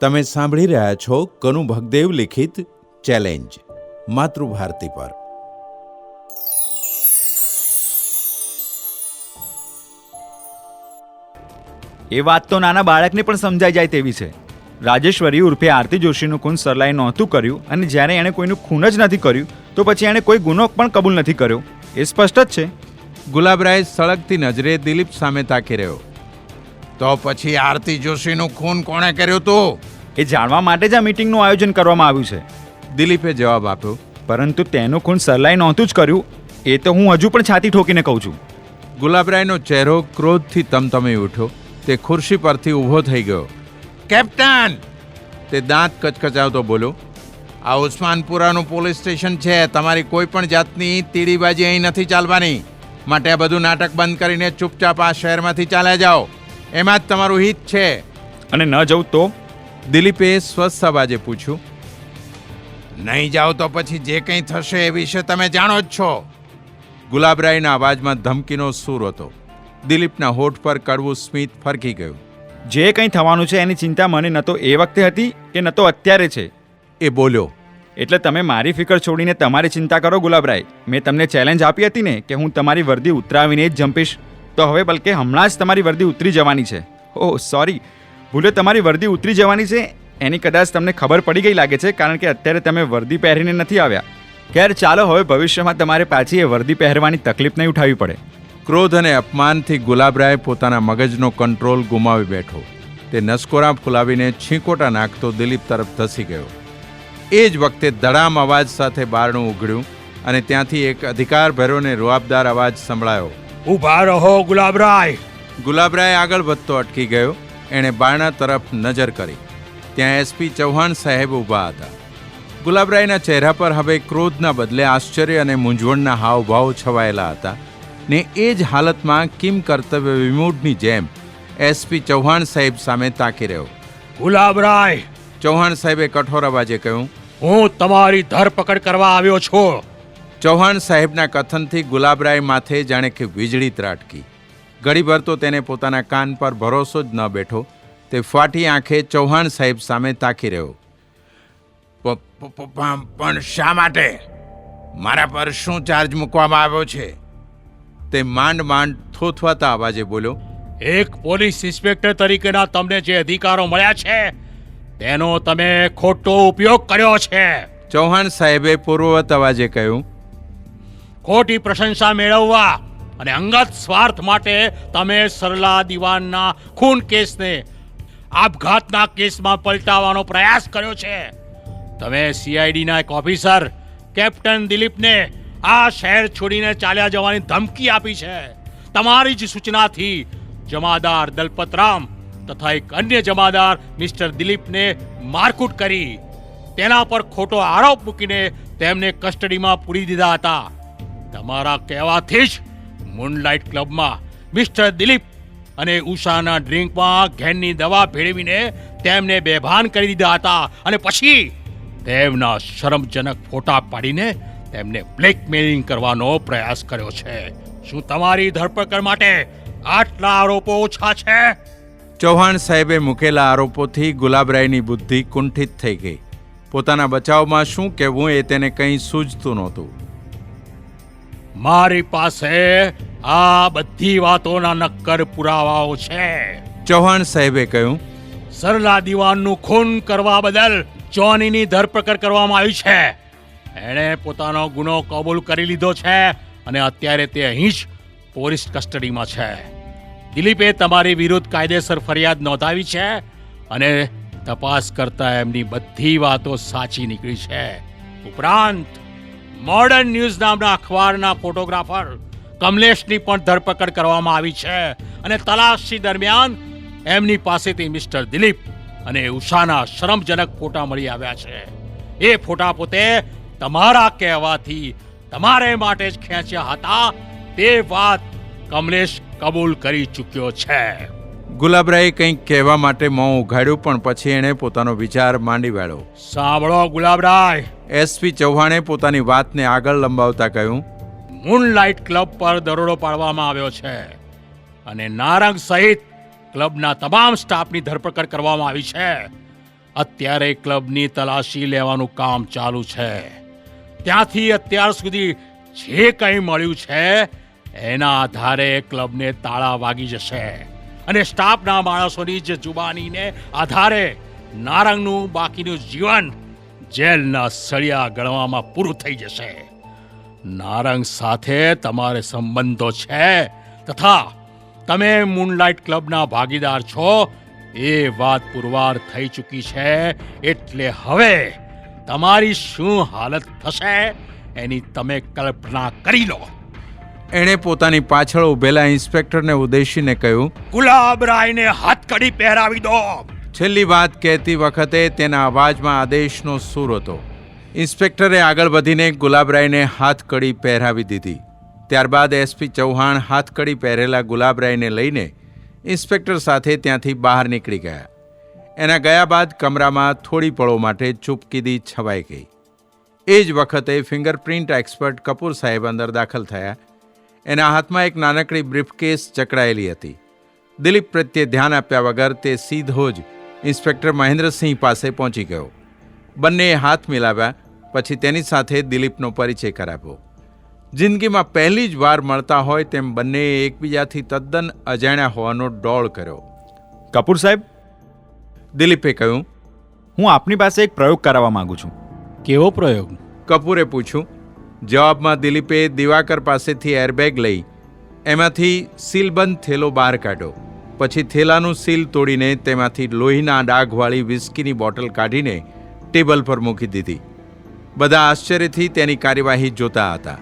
તમે સાંભળી રહ્યા છો કનુ ભગદેવ લિખિત ચેલેન્જ માતૃભારતી પર. એ વાત તો નાના બાળકને પણ સમજાઈ જાય તેવી છે. રાજેશ્વરી ઉર્ફે આરતી જોશીનું ખૂન સરલાએ નહોતું કર્યું અને જ્યારે એણે કોઈનું ખૂન જ નથી કર્યું તો પછી એણે કોઈ ગુનો પણ કબૂલ નથી કર્યો. એ સ્પષ્ટ જ છે. ગુલાબરાય સળગતી નજરે દિલીપ સામે તાકી રહ્યો. તો પછી આરતી જોશીનું ખૂન કોણે કર્યું તું? એ જાણવા માટે જ આ મીટિંગનું આયોજન કરવામાં આવ્યું છે. દિલીપે જવાબ આપ્યો. પરંતુ તેનું ખૂન સરલાઈ નહોતું જ કર્યું. એ તો હું હજુ પણ છાતી ઠોકીને કહું છું. ગુલાબરાયનો ચહેરો ક્રોધથી તમતમી ઉઠ્યો. તે ખુરશી પરથી ઊભો થઈ ગયો. કેપ્ટન! તે દાંત કચકચાવતો બોલ્યો. આ ઉસ્માનપુરાનું પોલીસ સ્ટેશન છે. તમારી કોઈ પણ જાતની તીડીબાજી અહીં નથી ચાલવાની. માટે આ બધું નાટક બંધ કરીને ચૂપચાપ આ શહેરમાંથી ચાલ્યા જાઓ. એમાં જ તમારું હિત છે. અને ન જવું તો? દિલીપે સ્વસ્થ અવાજે પૂછ્યું. નહીં જાઓ તો પછી જે કંઈ થશે એ વિશે તમે જાણો જ છો. ગુલાબરાયના અવાજમાં ધમકીનો સૂર હતો. દિલીપના હોઠ પર કડવું સ્મિત ફરકી ગયું. જે કંઈ થવાનું છે એની ચિંતા મને ન તો એ વખતે હતી કે ન તો અત્યારે છે. એ બોલ્યો. એટલે તમે મારી ફિકર છોડીને તમારી ચિંતા કરો ગુલાબરાય. મેં તમને ચેલેન્જ આપી હતી ને કે હું તમારી વર્દી ઉતરાવીને જ જંપીશ. તો હવે બલકે હમણાં જ તમારી વર્દી ઉતરી જવાની છે. ઓહ સોરી ભૂલે તમારી વર્દી ઉતરી જવાની છે? એની કદાચ તમને ખબર પડી ગઈ લાગે છે, કારણ કે અત્યારે તમે વર્દી પહેરીને નથી આવ્યા. ખેર, ચાલો હવે ભવિષ્યમાં તમારે પાછી એ વર્દી પહેરવાની તકલીફ નહીં ઉઠાવવી પડે. ક્રોધ અને અપમાનથી ગુલાબરાય પોતાના મગજનો કંટ્રોલ ગુમાવી બેઠો. તે નસકોરા ફુલાવીને છીંકોટા નાખતો દિલીપ તરફ ધસી ગયો. એ જ વખતે ધડામ અવાજ સાથે બારણું ઉઘડ્યું અને ત્યાંથી એક અધિકાર ભર્યોને રૂઆબદાર અવાજ સંભળાયો. ઊભા રહો ગુલાબરાય. ગુલાબરાય આગળ વધતો અટકી ગયો. એણે બારણા તરફ નજર કરી. ત્યાં એસપી ચૌહાણ સાહેબ ઊભા હતા. ગુલાબરાયના ચહેરા પર હવે ક્રોધના બદલે આશ્ચર્ય અને મૂંઝવણના હાવભાવ છવાયેલા હતા. ને એ જ હાલતમાં કિમ કર્તવ્ય વિમૂઢની જેમ એસપી ચૌહાણ સાહેબ સામે તાકી રહ્યો. ગુલાબરાય. ચૌહાણ સાહેબે કઠોર અવાજે કહ્યું હું તમારી ધરપકડ કરવા આવ્યો છું. ચૌહાણ સાહેબના કથનથી ગુલાબરાય માથે જાણે કે વીજળી ત્રાટકી. ઘડીભર તો તેને પોતાના કાન પર ભરોસો જ ન બેઠો તે ફાટી આંખે ચૌહાણ સાહેબ સામે તાકી રહ્યો. પણ શા માટે? મારા પર શું ચાર્જ મૂકવામાં આવ્યો છે? તે માંડ માંડ થોથવાતા અવાજે બોલ્યો એક પોલીસ ઇન્સ્પેક્ટર તરીકેના તમને જે અધિકારો મળ્યા છે તેનો તમે ખોટો ઉપયોગ કર્યો છે. ચૌહાણ સાહેબે પૂર્વવત અવાજે કહ્યું ખોટી પ્રશંસા મેળવવા અને અંગત સ્વાર્થ માટે તમે સરલા દિવાનના ખૂન કેસને આપઘાતના કેસમાં પલટાવવાનો પ્રયાસ કર્યો છે. તમે સીઆઈડીના એક ઓફિસર, કેપ્ટન દિલીપને આ શહેર છોડીને ચાલ્યા જવાની ધમકી આપી છે. તમારી જ સૂચનાથી જમાદાર દલપતરામ તથા એક અન્ય જમાદાર મિસ્ટર દિલીપને મારકૂટ કરી. તેના પર ખોટો આરોપ મૂકીને તેમને કસ્ટડીમાં પૂરી દીધા હતા. તમારા કહેવાથી જ મૂનલાઇટ ક્લબમાં મિસ્ટર દિલીપ અને ઉષાના ડ્રિંકમાં ઘેનની દવા ભેળવીને તેમને બેભાન કરી દીધા હતા અને પછી તેમના શરમજનક ફોટા પાડીને તેમને બ્લેકમેલિંગ કરવાનો પ્રયાસ કર્યો છે. શું તમારી ધરપકડ માટે આટલા આરોપો ઓછા છે? ચૌહાણ સાહેબે મૂકેલા આરોપોથી ગુલાબરાયની બુદ્ધિ કુંઠિત થઈ ગઈ. પોતાના બચાવમાં શું કહેવું એ તેને કંઈ સૂઝતું નહોતું. મારી પાસે આ બધી વાતોના નક્કર પુરાવાઓ છે. ચૌહાણ સાહેબે કહ્યું સરલા દિવાનનું ખૂન કરવા બદલ જોનીની ધરપકડ કરવામાં આવી છે. એણે પોતાનો ગુનો કબૂલ કરી લીધો છે અને અત્યારે તે અહીં જ પોલીસ કસ્ટડીમાં છે. દિલીપે તમારી વિરુદ્ધ કાયદેસર ફરિયાદ નોંધાવી છે અને તપાસ કરતા એમની બધી વાતો સાચી નીકળી છે. ઉપરાંત મોડર્ન ન્યૂઝ નામના અખબારના ફોટોગ્રાફર કમલેશની પણ ધરપકડ કરવામાં આવી છે અને તલાશી દરમિયાન એમની પાસેથી મિસ્ટર દિલીપ અને ઉષાના શરમજનક ફોટા મળી આવ્યા છે. એ ફોટા પોતે તમારા કહેવાથી તમારે માટે જ ખેંચ્યા હતા તે વાત કમલેશ કબૂલ કરી ચૂક્યો છે. ગુલાબરાય કંઈક કહેવા માટે મોં ઉઘાડ્યું પણ પછી એણે પોતાનો વિચાર માંડી વાળ્યો. સાંભળો ગુલાબરાય એસપી ચૌહાણે પોતાની વાતને આગળ લંબાવતા કહ્યું મૂનલાઇટ ક્લબ પર દરોડો પાડવામાં આવ્યો છે અને નારંગ સહિત ક્લબના તમામ સ્ટાફની ધરપકડ કરવામાં આવી છે. અત્યારે ક્લબની તલાશી લેવાનું કામ ચાલુ છે. ત્યાંથી અત્યાર સુધી જે કંઈ મળ્યું છે, એના આધારે ક્લબને તાળા વાગી જશે અને સ્ટાફના માણસોની જ જુબાનીને આધારે નારંગનું બાકીનું જીવન જેલના સળિયા ગણવામાં પૂરું થઈ જશે. નારંગ સાથે તમારે સંબંધો છે તથા તમે મૂનલાઇટ ક્લબના ભાગીદાર છો એ વાત પુરવાર થઈ ચૂકી છે એટલે હવે તમારી શું હાલત થશે એની તમે કલ્પના કરી લો. એણે પોતાની પાછળ ઉભેલા ઇન્સ્પેક્ટરને ઉદ્દેશીને કહ્યું ગુલાબ રાયને હાથકડી પહેરાવી દો. છેલ્લી વાત કહેતી વખતે તેના અવાજમાં આદેશનો સૂર હતો. ઇન્સ્પેક્ટરે આગળ વધીને ગુલાબરાયને હાથકડી પહેરાવી દીધી. ત્યારબાદ એસપી ચૌહાણ હાથકડી પહેરેલા ગુલાબરાયને લઈને ઇન્સ્પેક્ટર સાથે ત્યાંથી બહાર નીકળી ગયા. એના ગયા બાદ કમરામાં થોડી પળો માટે ચૂપકીદી છવાઈ ગઈ. એ જ વખતે ફિંગરપ્રિન્ટ એક્સપર્ટ કપૂર સાહેબ અંદર દાખલ થયા. એના હાથમાં એક નાનકડી બ્રીફકેસ જકડાયેલી હતી. દિલીપ પ્રત્યે ધ્યાન આપ્યા વગર તે સીધો જ ઇન્સ્પેક્ટર મહેન્દ્રસિંહ પાસે પહોંચી ગયો. બંનેએ હાથ મિલાવ્યા પછી તેની સાથે દિલીપનો પરિચય કરાવ્યો. જિંદગીમાં પહેલી જ વાર મળતા હોય તેમ બંનેએ એકબીજાથી તદ્દન અજાણ્યા હોવાનો ડોળ કર્યો. કપૂર સાહેબ? દિલીપે કહ્યું હું આપની પાસે એક પ્રયોગ કરાવવા માંગુ છું. કેવો પ્રયોગ? કપૂરે પૂછ્યું જવાબમાં દિલીપે દિવાકર પાસેથી એરબેગ લઈ એમાંથી સીલબંધ થેલો બહાર કાઢ્યો. પછી થેલાનું સીલ તોડીને તેમાંથી લોહીના ડાઘવાળી વિસ્કીની બોટલ કાઢીને ટેબલ પર મૂકી દીધી. બધા આશ્ચર્યથી તેની કાર્યવાહી જોતા હતા.